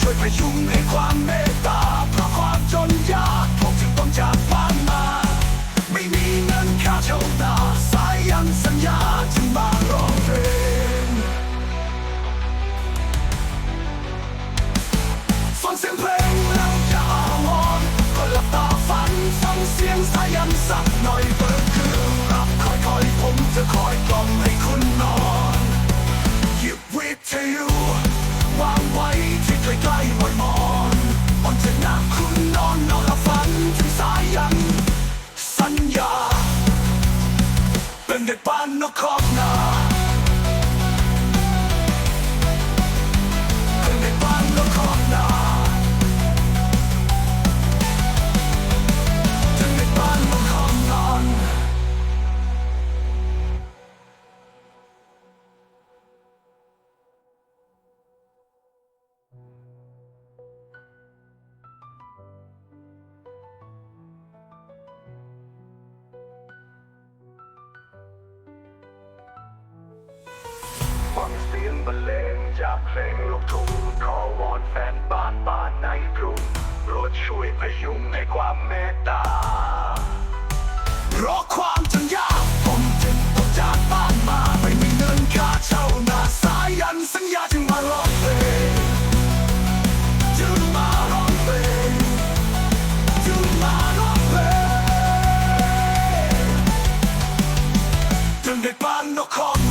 ช่วยประยุงในความเมตตาเพราะความจนยากผมจึงต้องจากบ้านมา ไม่มีเงินค่าเช่าตาสายยันสัญญาจึงมาร้องเพลงฟังเสียงเพลงแล้วจะอาวอนก็หลับตาฝันฟังเสียงสายันสักหน่อยเปิดเครื่อรับคอยๆผมจะคอยกล่อมให้ เป็น ยุ่งในความเมตตาเพราะความจนยาผมจึงต้องจากบ้านมาไม่มีเงินค่าเช่านาสายันสัญญาจึงมาร้องเพลงจึงมาร้องเพลงจึงมาร้องเพลงจึงได้บ้านนคร